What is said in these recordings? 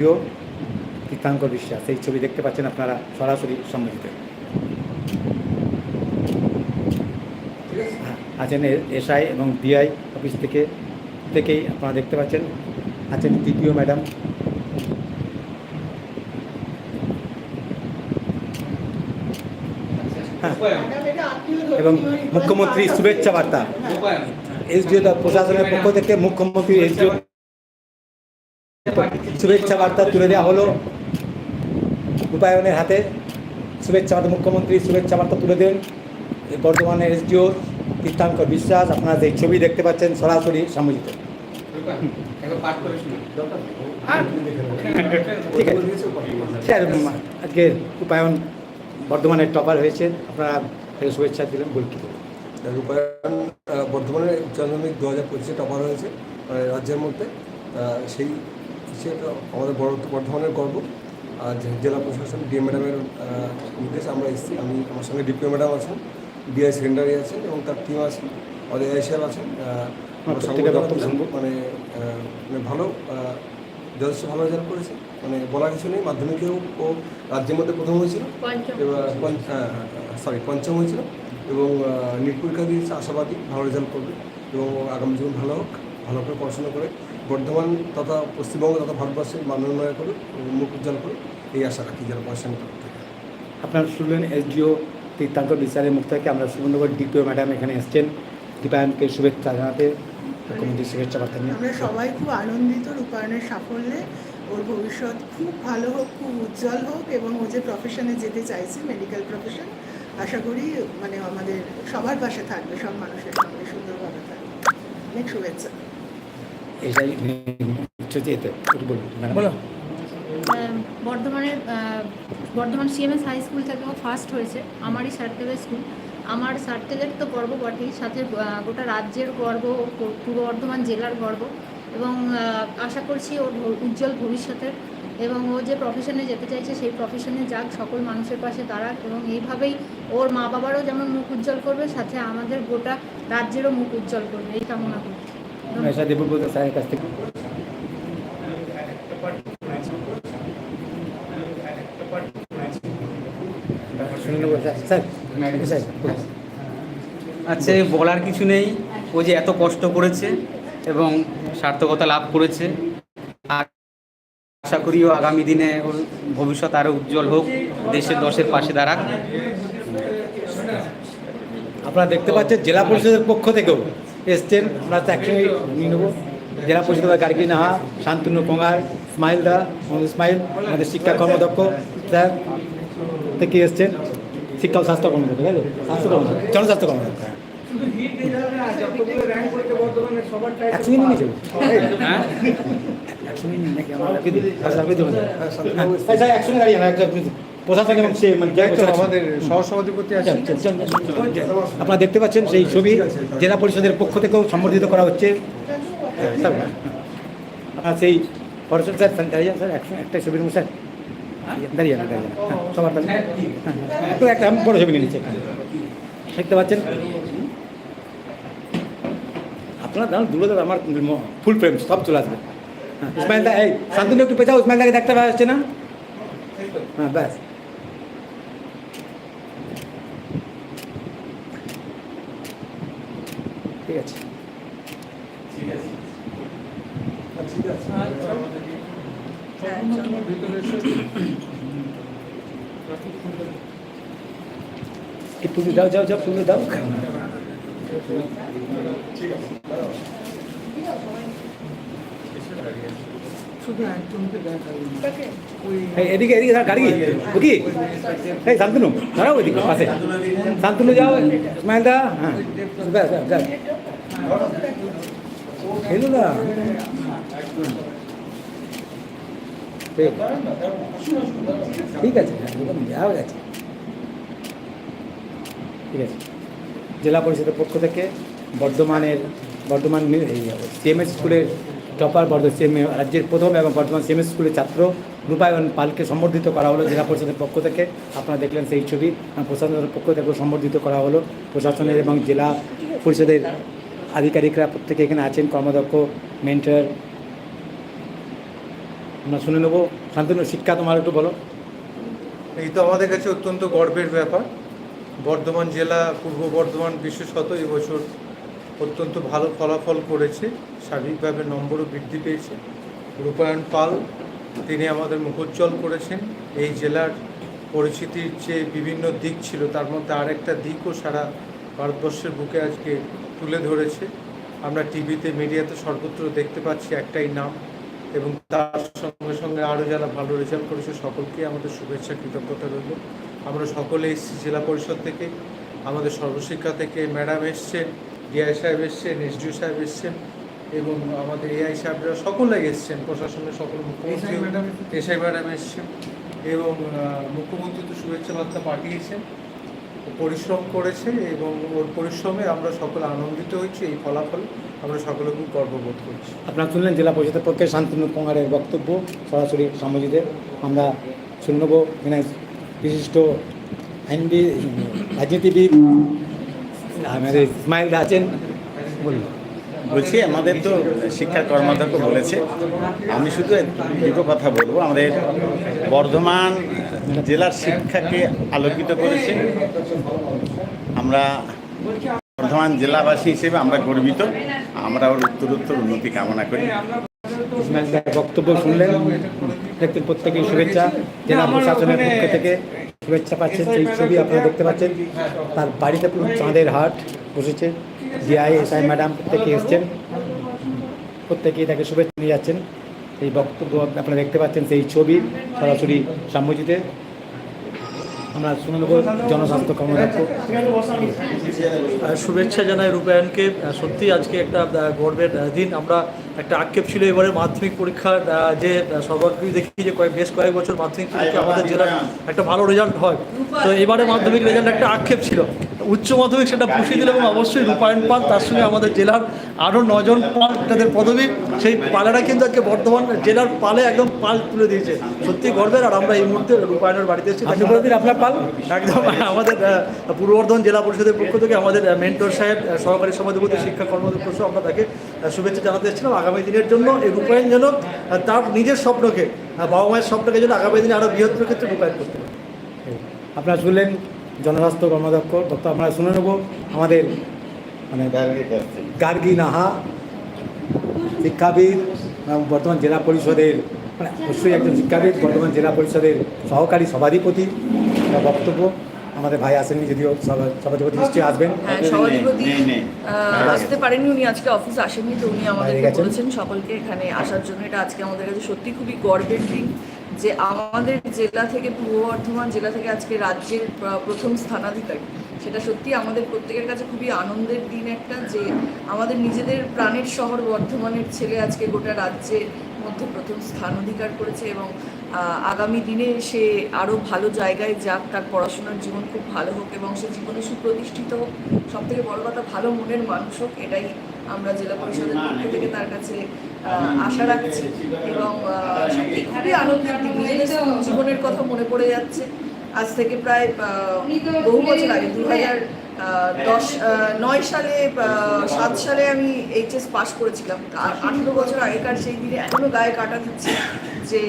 প্রিয় তীর্থাঙ্কর বিশ্বাস এই ছবি দেখতে পাচ্ছেন আপনারা সরাসরি সম্মিলিত হ্যাঁ, আছেন এসআই এবং ডিআই অফিস থেকে থেকেই আপনারা দেখতে পাচ্ছেন আছেন তৃতীয় ম্যাডাম। হ্যাঁ এবং মুখ্যমন্ত্রী শুভেচ্ছা বার্তা। এসডিও প্রশাসনের পক্ষ থেকে মুখ্যমন্ত্রী এসডিও শুভেচ্ছা বার্তা তুলে দেওয়া হলো রূপায়ণের হাতে। শুভেচ্ছা বার্তা মুখ্যমন্ত্রী শুভেচ্ছা বার্তা তুলে দেন বর্ধমানের এসডিও তীর্থাঙ্কর বিশ্বাস। আপনারা এই ছবি দেখতে পাচ্ছেন সরাসরি সম্মিলিত ঠিক আছে। আজকে রূপায়ণ বর্ধমানের টপার হয়েছে। আপনারা তাকে শুভেচ্ছা দিলেন বল কি? রূপায়ণ আহ, বর্ধমানে উচ্চ মাধ্যমিক দু হাজার পঁচিশে টপার হয়েছে মানে রাজ্যের মধ্যে। আহ, সেই হিসেবে আমাদের বড় বর্ধমানের গর্ব। আর জেলা প্রশাসন ডিএম ম্যাডামের নির্দেশে আমরা এসেছি। আমি আমার সঙ্গে ডিপিও ম্যাডাম আছেন ডিআই সেকেন্ডারি আছেন এবং তার টিম আছেন আমাদের এআই সাহেব আছেন। মানে মানে ভালো যথেষ্ট ভালো রেজাল্ট করেছে। মানে বলা কিছু নেই মাধ্যমিকেও ও রাজ্যের মধ্যে প্রথম হয়েছিল। এবার সরি পঞ্চম হয়েছিল এবং নিট পরীক্ষা দিয়েছে আশাবাদী ভালো রেজাল্ট করবে এবং আগামী জীবন ভালো হোক ভালো করে পড়াশোনা করে বর্ধমান তথা পশ্চিমবঙ্গ তথা ভারতবর্ষের মান উন্নয়ন করুক মুখ উজ্জ্বল করুক এই আশা রাখি যারা পড়াশোনা করতে আপনারা শুনলেন এসডিও তীর্থাঙ্কর বিচারের মুখ থেকে আমরা সুবর্ণগর ডিপিও ম্যাডাম এখানে এসছেন। দীপায়নকে শুভেচ্ছা জানাতে মুখ্যমন্ত্রী শুভেচ্ছা বার্তা নিয়ে। আমরা সবাই খুব আনন্দিত রূপায়ণের সাফল্যে। ওর ভবিষ্যৎ খুব ভালো হোক খুব উজ্জ্বল হোক এবং ও যে প্রফেশনে যেতে চাইছে মেডিকেল প্রফেশন আশা করি মানে আমাদের সবার পাশে থাকবে সব মানুষের সঙ্গে সুন্দরভাবে থাকবে। অনেক শুভেচ্ছা। এটাই যেতে একটু বলুন ম্যাডাম বলো। বর্ধমানের বর্ধমান সিএমএস হাই স্কুল থেকেও ফার্স্ট হয়েছে আমারই সার্টেলের স্কুল আমার সার্টেলের তো গর্ব বটেই সাথে গোটা রাজ্যের গর্ব পূর্ব বর্ধমান জেলার গর্ব। এবং আশা করছি ওর উজ্জ্বল ভবিষ্যতের। এবং ও যে প্রফেশনে যেতে চাইছে সেই প্রফেশনে যাক সকল মানুষের পাশে দাঁড়াক। এবং এইভাবেই ওর মা বাবারও যেমন মুখ উজ্জ্বল করবে সাথে আমাদের গোটা রাজ্যেরও মুখ উজ্জ্বল করবে এই কামনা করছি এসা দেবব্রত স্যারের কাছ থেকে। আচ্ছা বলার কিছু নেই ও যে এত কষ্ট করেছে এবং সার্থকতা লাভ করেছে আর আশা করি আগামী দিনে ওর ভবিষ্যৎ আরও উজ্জ্বল হোক দেশের দশের পাশে দাঁড়াক আপনারা দেখতে পাচ্ছেন জেলা পরিষদের পক্ষ থেকেও এসছেন। আমরা একসঙ্গে নিয়ে নেব। জেলা পরিষদের গার্গী নাহা শান্তনু কোঙ্গার ইসমাইল দা ইসমাইল আমাদের শিক্ষা কর্মদক্ষ। স্যার থেকে এসছেন? শিক্ষা ও স্বাস্থ্য কর্মদক্ষ, তাই তো? স্বাস্থ্য কর্মদক্ষ, জনস্বাস্থ্য কর্মদক্ষ। একসঙ্গে নিয়ে হ্যাঁ? একসঙ্গে নাকি আমার? আচ্ছা হ্যাঁ একসঙ্গে না একটা প্রশাসন এবং সে মানে আমাদের সহসভাধিপতি আচ্ছা, আচ্ছা, আচ্ছা। আপনারা দেখতে পাচ্ছেন সেই ছবি। জেলা পরিষদের পক্ষ থেকেও সম্বর্ধিত করা হচ্ছে। সেই পড়াশোনা স্যার দাঁড়িয়ে স্যার একটা মধ্যে স্যার। দাঁড়িয়ে দাঁড়িয়ে হ্যাঁ, সবার দাঁড়িয়ে হ্যাঁ, হ্যাঁ, একটু বড় ছবি দেখতে পাচ্ছেন? আপনারা দাঁড়ান দূরে আমার ফুল ফ্রেম সব চলে আসবে। ইসমাইল দা এই শান্তনু একটু পেছাও ইসমাইল দাকে দেখতে পাওয়া যাচ্ছে না? হ্যাঁ ব্যাস ঠিক আছে একটু যাও যাও যাও তুমি দাও। এদিকে এদিকে গাড়ি। বুকি এই শান্তনু দাঁড়াও ওইদিকে পাশে। শান্তনু যাও। ইসমাইল দা হ্যাঁ। ব্যাস ব্যাস ব্যাস খেলো না। ঠিক আছে হয়ে গেছে ঠিক আছে। জেলা পরিষদের পক্ষ থেকে বর্ধমানের, বর্ধমান সিএমএস স্কুলের টপার বর্ধমান রাজ্যের প্রথম এবং বর্ধমান সিএমএস স্কুলের ছাত্র রূপায়ণ পালকে সম্বর্ধিত করা হলো জেলা পরিষদের পক্ষ থেকে। আপনারা দেখলেন সেই ছবি। প্রশাসনের পক্ষ থেকেও সম্বর্ধিত করা হলো। প্রশাসনের এবং জেলা পরিষদের আধিকারিকরা প্রত্যেকে এখানে আছেন। কর্মদক্ষ মেন্টর। আমরা শুনে নেব। শান্তনু, শিক্ষা তোমার একটু বলো। এই তো আমাদের কাছে অত্যন্ত গর্বের ব্যাপার। বর্ধমান জেলা, পূর্ব বর্ধমান বিশেষত এবছর অত্যন্ত ভালো ফলাফল করেছে সার্বিকভাবে নম্বরও বৃদ্ধি পেয়েছে। রূপায়ণ পাল, তিনি আমাদের মুখোজ্জ্বল করেছেন। এই জেলার পরিচিতির যে বিভিন্ন দিক ছিল, তার মধ্যে আরেকটা দিকও সারা ভারতবর্ষের বুকে আজকে তুলে ধরেছে। আমরা টিভিতে, মিডিয়াতে সর্বত্র দেখতে পাচ্ছি একটাই নাম এবং তার সঙ্গে সঙ্গে আরও যারা ভালো রেজাল্ট করেছে, সকলকে আমাদের শুভেচ্ছা, কৃতজ্ঞতা রইল। আমরা সকলে এসেছি জেলা পরিষদ থেকে আমাদের সর্বশিক্ষা থেকে ম্যাডাম এসছেন ডিআই সাহেব এসছেন এসডিও সাহেব এসছেন এবং আমাদের এআই সাহেবরা সকলে এসছেন প্রশাসনের সকল মুখ্যমন্ত্রী এসআই ম্যাডাম এসছেন। এবং মুখ্যমন্ত্রী তো শুভেচ্ছা বার্তা পাঠিয়েছেন ও পরিশ্রম করেছে এবং ওর পরিশ্রমে আমরা সকলে আনন্দিত হয়েছি এই ফলাফল আমরা সকলে খুব গর্ববোধ করছি। আপনারা শুনলেন জেলা পরিষদের পক্ষে শান্তনু কুমারের বক্তব্য সরাসরি সামাজিদের আমরা শুনে নেব এখানে বিশিষ্ট আইনবিদ রাজনীতিবিদ আমাদের ইসমাইল আছেন। বলুন। বলছি আমাদের তো শিক্ষা কর্মাধ্যক্ষ বলেছে। আমি শুধু দুটো কথা বলব। আমাদের বর্ধমান জেলার শিক্ষাকে আলোকিত করেছে। আমরা বর্ধমান জেলাবাসী হিসেবে আমরা গর্বিত। আমরা ওর উত্তরোত্তর উন্নতি কামনা করি। বক্তব্য শুনলেন। দেখতেন প্রত্যেকেই শুভেচ্ছা। জেলা প্রশাসনের পক্ষ থেকে শুভেচ্ছা পাচ্ছেন। সেই ছবি আপনারা দেখতে পাচ্ছেন তার বাড়িতে পুরো চাঁদের হাট বসেছে। জিআই এসআই ম্যাডাম প্রত্যেকে এসছেন। প্রত্যেকেই তাকে শুভেচ্ছা নিয়ে যাচ্ছেন। এই বক্তব্য আপনারা দেখতে পাচ্ছেন সেই ছবি সরাসরি সাম্যজিতে। আমরা শুনে নেব জনস্বাস্থ্য কর্মদক্ষ। শুভেচ্ছা জানাই রূপায়ণকে। সত্যি আজকে একটা গর্বের দিন। আমরা একটা আক্ষেপ ছিল এবারে মাধ্যমিক পরীক্ষার যে সর্বাগ্রী দেখি যে কয়েক বেশ কয়েক বছর মাধ্যমিক পরীক্ষা আমাদের জেলার একটা ভালো রেজাল্ট হয়। তো এবারে মাধ্যমিক রেজাল্ট একটা আক্ষেপ ছিল। উচ্চ মাধ্যমিক সেটা পুষিয়ে দিল এবং অবশ্যই রূপায়ণ পাল তার সঙ্গে আমাদের জেলার আরও নজন পাল তাদের পদবী সেই পালেরা কিন্তু আজকে বর্ধমান জেলার পালে একদম পাল তুলে দিয়েছে। সত্যি গর্বের আর আমরা এই মুহূর্তে রূপায়ণের বাড়িতে এসেছি। বলে দিন আপনার পাল। একদম আমাদের পূর্ব বর্ধমান জেলা পরিষদের পক্ষ থেকে আমাদের মেন্টর সাহেব সহকারী সমাধিপতি শিক্ষা কর্মদক্ষ আমরা তাকে শুভেচ্ছা জানাতে এসেছিলাম। আগামী দিনের জন্য এই রূপায়ণ যেন তার নিজের স্বপ্নকে বাবা মায়ের স্বপ্নকে যেন আগামী দিনে আরও বৃহত্তর ক্ষেত্রে রূপায়ণ করতে পারে। আপনারা শুনলেন জনস্বাস্থ্য কর্মদক্ষ বক্তব্য আমরা শুনে নেব আমাদের মানে গার্গী নাহা শিক্ষাবিদ বর্তমান জেলা পরিষদের মানে অবশ্যই একজন শিক্ষাবিদ বর্তমান জেলা পরিষদের সহকারী সভাধিপতি বক্তব্য। আমাদের ভাই আসেননি যদিও সভা- সভাধিপতি নিশ্চয়ই আসবেন। হ্যাঁ আসতে পারেননি উনি আজকে অফিস আসেননি তো উনি আমাদেরকে গেছেন। বলেছেন সকলকে এখানে আসার জন্য। এটা আজকে আমাদের কাছে সত্যি খুবই গর্বের দিন। যে আমাদের জেলা থেকে পূর্ব বর্ধমান জেলা থেকে আজকে রাজ্যের প্রথম স্থানাধিকারী। সেটা সত্যি আমাদের প্রত্যেকের কাছে খুবই আনন্দের দিন একটা যে আমাদের নিজেদের প্রাণের শহর বর্ধমানের ছেলে আজকে গোটা রাজ্যের মধ্যে প্রথম স্থান অধিকার করেছে এবং আগামী দিনে সে আরও ভালো জায়গায় যাক, তার পড়াশোনার জীবন খুব ভালো হোক এবং সে জীবনে সুপ্রতিষ্ঠিত হোক। সব থেকে বড় কথা, ভালো মনের মানুষ হোক, এটাই আমরা জেলা পরিষদের পক্ষ থেকে তার কাছে আশা রাখছি এবং সত্যি খুবই আনন্দের দিন জীবনের কথা মনে পড়ে যাচ্ছে। আজ থেকে প্রায় বহু বছর আগে দু দশ নয় সালে সাত সালে আমি এইচএস পাশ করেছিলাম। আঠেরো বছর আগেকার সেই দিনে এখনও গায়ে কাটা দিচ্ছে যে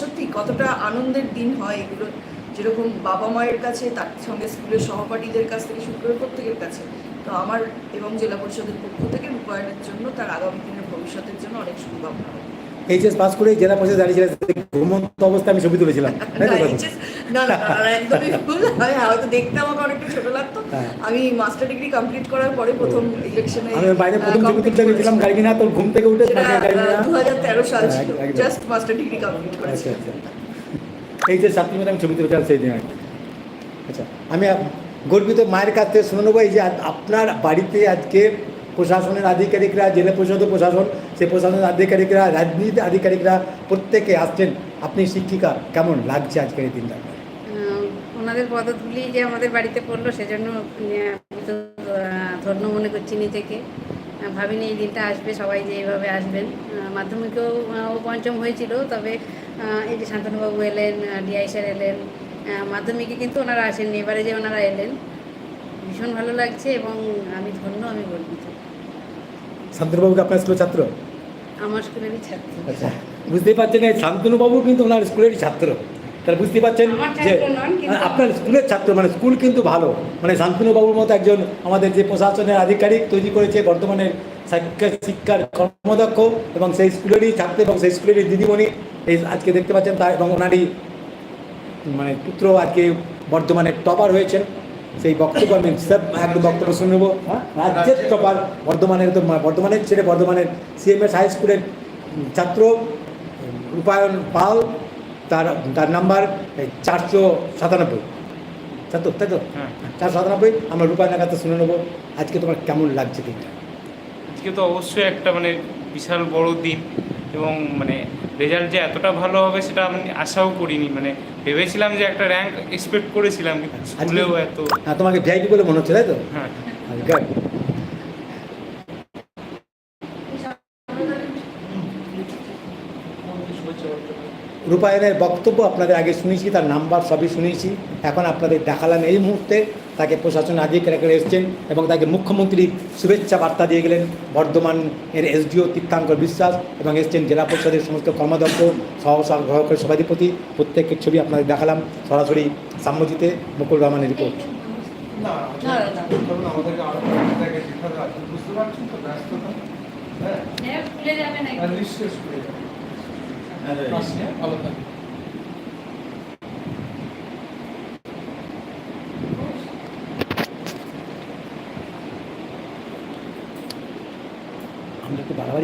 সত্যি কতটা আনন্দের দিন হয় এগুলো। যেরকম বাবা মায়ের কাছে, তার সঙ্গে স্কুলের সহপাঠীদের কাছ থেকে শুরু করে প্রত্যেকের কাছে। তো আমার এবং জেলা পরিষদের পক্ষ থেকে রূপায়ণের জন্য তার আগামী দিনের ভবিষ্যতের জন্য অনেক শুভকামনা। এইচএস পাস করে জেলা পরিষদ দাঁড়িয়েছিলেন ঘুমন্ত অবস্থায় আমি ছবি তুলেছিলাম। না, না একদমই ভুল। হয়তো দেখতে আমাকে অনেকটা ছোট লাগতো। হ্যাঁ। আমি মাস্টার ডিগ্রি কমপ্লিট করার পরে প্রথম ইলেকশনে আমি বাইরে প্রথম ছবি তুলতে গেছিলাম গাড়ি না তোর ঘুম থেকে উঠে দু হাজার তেরো সাল হ্যাঁ, ছিল। জাস্ট মাস্টার ডিগ্রি কমপ্লিট আচ্ছা করেছি। আচ্ছা এই যে ছাত্রী মেয়ে আমি ছবি তুলেছিলাম সেই দিন। আচ্ছা। আমি গর্বিত মায়ের কাছ থেকে শুনে নেব এই যে আপনার বাড়িতে আজকে প্রশাসনের আধিকারিকরা, জেলা পরিষদের প্রশাসন, সেই প্রশাসনের আধিকারিকরা রাজনীতি আধিকারিকরা প্রত্যেকে আসছেন। আপনি শিক্ষিকা, কেমন লাগছে আজকের এই দিনটা? ওনাদের পদগুলি যে আমাদের বাড়িতে পড়ল, সেজন্য ধন্য মনে করছি নিজেকে। ভাবিনি এই দিনটা আসবে, সবাই যে এইভাবে আসবেন। মাধ্যমিকেও পঞ্চম হয়েছিল, তবে এই যে শান্তনুবাবু এলেন ডিআই স্যার এলেন মাধ্যমিকে কিন্তু ওনারা আসেননি এবারে যে ওনারা এলেন ভীষণ ভালো লাগছে এবং আমি ধন্য আমি গর্বিত। শান্তনুবাবুকে আপনার স্কুলের ছাত্র? আমার স্কুলেরই ছাত্র। আচ্ছা বুঝতেই পারছেন এই শান্তনুবাবু কিন্তু ওনার স্কুলেরই ছাত্র। তাহলে বুঝতে পারছেন যে আপনার স্কুলের ছাত্র মানে স্কুল কিন্তু ভালো। মানে শান্তনুবাবুর মতো একজন আমাদের যে প্রশাসনের আধিকারিক তৈরি করেছে বর্তমানে শিক্ষা শিক্ষার কর্মদক্ষ এবং সেই স্কুলেরই ছাত্র এবং সেই স্কুলেরই দিদিমণি এই আজকে দেখতে পাচ্ছেন তা এবং ওনারই মানে পুত্র আজকে বর্ধমানে টপার হয়েছেন। সেই বক্তব্য আমি সব একদম বক্তব্য শুনে নেব। হ্যাঁ? রাজ্যের টপার বর্ধমানের তো বর্ধমানের ছেড়ে বর্ধমানের সিএমএস হাই স্কুলের ছাত্র রূপায়ণ পাল তার তার নাম্বার চারশো সাতানব্বই। তাই তো তাই তো হ্যাঁ। চারশো সাতানব্বই আমরা রূপায়ণের কাছে শুনে নেব। আজকে তোমার কেমন লাগছে দিনটা? আজকে তো অবশ্যই একটা মানে বিশাল বড় দিন। এবং মানে রেজাল্ট যে এতটা ভালো হবে সেটা আমি আশাও করিনি। মানে ভেবেছিলাম যে একটা র্যাঙ্ক এক্সপেক্ট করেছিলাম কিন্তু স্কুলেও এত হ্যাঁ তোমাকে ভিআইপি বলে মনে হচ্ছে তাই তো? হ্যাঁ। গুড রূপায়ণের বক্তব্য আপনাদের আগে শুনেছি তার নাম্বার সবই শুনেছি। এখন আপনাদের দেখালাম এই মুহূর্তে তাকে প্রশাসন আধিকারিকরা এসছেন এবং তাকে মুখ্যমন্ত্রী শুভেচ্ছা বার্তা দিয়ে গেলেন বর্ধমানের এসডিও তীর্থাঙ্কর বিশ্বাস এবং এসছেন জেলা পরিষদের সমস্ত কর্মাধ্যক্ষ সহ সহকারী সভাধিপতি প্রত্যেকের ছবি আপনাদের দেখালাম সরাসরি সাম্যজিতে মুকুল রহমানের রিপোর্ট। ব্যস্ততা? হ্যাঁ? খুলে যাবে না আর নিশ্চয়ই শুনে যাবেন। আরে, ভালো থাকবেন